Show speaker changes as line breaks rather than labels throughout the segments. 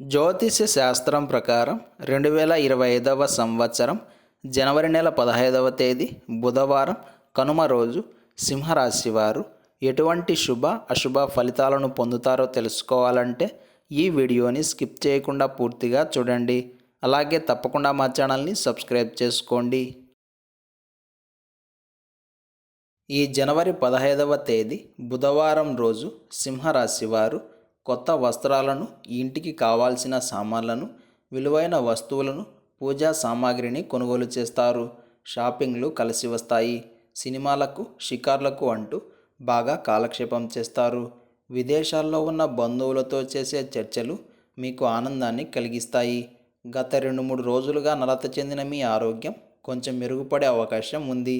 జ్యోతిష శాస్త్రం ప్రకారం రెండు వేల ఇరవై ఐదవ సంవత్సరం జనవరి నెల పదహైదవ తేదీ బుధవారం కనుమ రోజు సింహరాశి వారు ఎటువంటి శుభ అశుభ ఫలితాలను పొందుతారో తెలుసుకోవాలంటే ఈ వీడియోని స్కిప్ చేయకుండా పూర్తిగా చూడండి. అలాగే తప్పకుండా మా ఛానల్ని సబ్స్క్రైబ్ చేసుకోండి. ఈ జనవరి పదహైదవ తేదీ బుధవారం రోజు సింహరాశి వారు కొత్త వస్త్రాలను ఇంటికి కావాల్సిన సామాన్లను విలువైన వస్తువులను పూజా సామాగ్రిని కొనుగోలు చేస్తారు. షాపింగ్లు కలిసి వస్తాయి. సినిమాలకు షికార్లకు అంటూ బాగా కాలక్షేపం చేస్తారు. విదేశాల్లో ఉన్న బంధువులతో చేసే చర్చలు మీకు ఆనందాన్ని కలిగిస్తాయి. గత రెండు మూడు రోజులుగా నలత చెందిన మీ ఆరోగ్యం కొంచెం మెరుగుపడే అవకాశం ఉంది.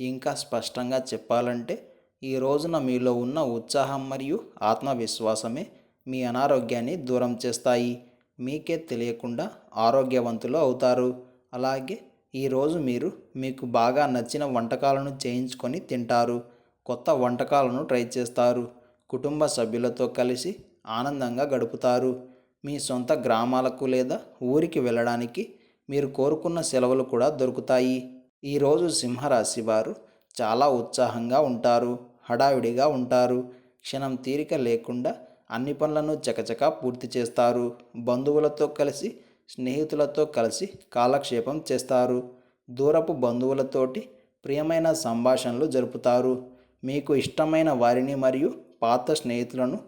ఇంకా స్పష్టంగా చెప్పాలంటే ఈ రోజున మీలో ఉన్న ఉత్సాహం మరియు ఆత్మవిశ్వాసమే మీ అనారోగ్యాన్ని దూరం చేస్తాయి. మీకే తెలియకుండా ఆరోగ్యవంతులు అవుతారు. అలాగే ఈరోజు మీరు మీకు బాగా నచ్చిన వంటకాలను చేయించుకొని తింటారు. కొత్త వంటకాలను ట్రై చేస్తారు. కుటుంబ సభ్యులతో కలిసి ఆనందంగా గడుపుతారు. మీ సొంత గ్రామాలకు లేదా ఊరికి వెళ్ళడానికి మీరు కోరుకున్న సెలవులు కూడా దొరుకుతాయి. ఈరోజు సింహరాశి వారు చాలా ఉత్సాహంగా ఉంటారు. హడావిడిగా ఉంటారు. క్షణం తీరిక లేకుండా అన్ని పనులను చకచకా పూర్తి చేస్తారు. బంధువులతో కలిసి స్నేహితులతో కలిసి కాలక్షేపం చేస్తారు. దూరపు బంధువులతోటి ప్రియమైన సంభాషణలు జరుపుతారు. మీకు ఇష్టమైన వారిని మరియు పాత స్నేహితులను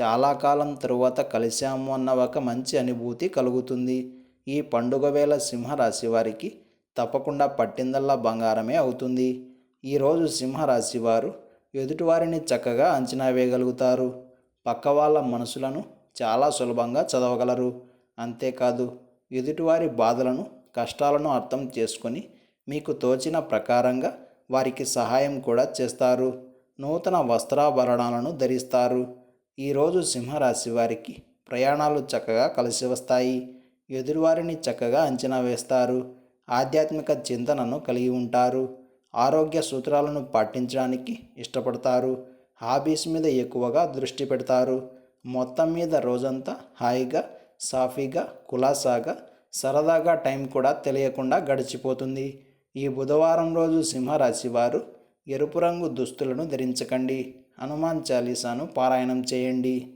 చాలా కాలం తరువాత కలిశాము అన్న ఒక మంచి అనుభూతి కలుగుతుంది. ఈ పండుగ వేళ సింహరాశి వారికి తప్పకుండా పట్టిందల్లా బంగారమే అవుతుంది. ఈరోజు సింహరాశి వారు ఎదుటివారిని చక్కగా అంచనా వేయగలుగుతారు. పక్క వాళ్ళ మనసులను చాలా సులభంగా చదవగలరు. అంతేకాదు ఎదుటివారి బాధలను కష్టాలను అర్థం చేసుకొని మీకు తోచిన ప్రకారంగా వారికి సహాయం కూడా చేస్తారు. నూతన వస్త్రాభరణాలను ధరిస్తారు. ఈరోజు సింహరాశి వారికి ప్రయాణాలు చక్కగా కలిసి వస్తాయి. ఎదురువారిని చక్కగా అంచనా వేస్తారు. ఆధ్యాత్మిక చింతనను కలిగి ఉంటారు. ఆరోగ్య సూత్రాలను పాటించడానికి ఇష్టపడతారు. హాబీస్ మీద ఎక్కువగా దృష్టి పెడతారు. మొత్తం మీద రోజంతా హాయిగా సాఫీగా కులాసాగా సరదాగా టైం కూడా తెలియకుండా గడిచిపోతుంది. ఈ బుధవారం రోజు సింహరాశి వారు ఎరుపు రంగు దుస్తులను ధరించకండి. హనుమాన్ చాలీసాను పారాయణం చేయండి.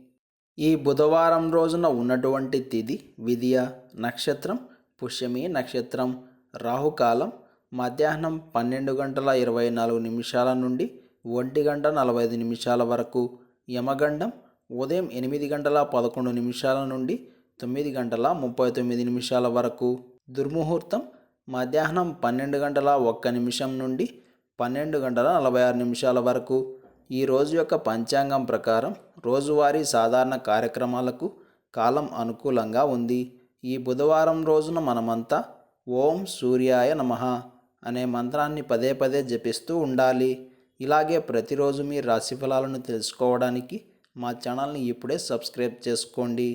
ఈ బుధవారం రోజున ఉన్నటువంటి తిథి విధియ నక్షత్రం పుష్యమి నక్షత్రం రాహుకాలం మధ్యాహ్నం పన్నెండు గంటల ఇరవై నాలుగు నిమిషాల నుండి ఒంటి గంట నలభై ఐదు నిమిషాల వరకు యమగండం ఉదయం ఎనిమిది గంటల పదకొండు నిమిషాల నుండి తొమ్మిది గంటల ముప్పై తొమ్మిది నిమిషాల వరకు దుర్ముహూర్తం మధ్యాహ్నం పన్నెండు గంటల ఒక్క నిమిషం నుండి పన్నెండు గంటల నలభై ఆరు నిమిషాల వరకు. ఈ రోజు యొక్క పంచాంగం ప్రకారం రోజువారీ సాధారణ కార్యక్రమాలకు కాలం అనుకూలంగా ఉంది. ఈ బుధవారం రోజున మనమంతా ఓం సూర్యాయ నమః అనే మంత్రాన్ని పదే పదే జపిస్తూ ఉండాలి. ఇలాగే ప్రతిరోజు మీ రాశి ఫలాలను తెలుసుకోవడానికి మా ఛానల్ని ఇప్పుడే సబ్స్క్రైబ్ చేసుకోండి.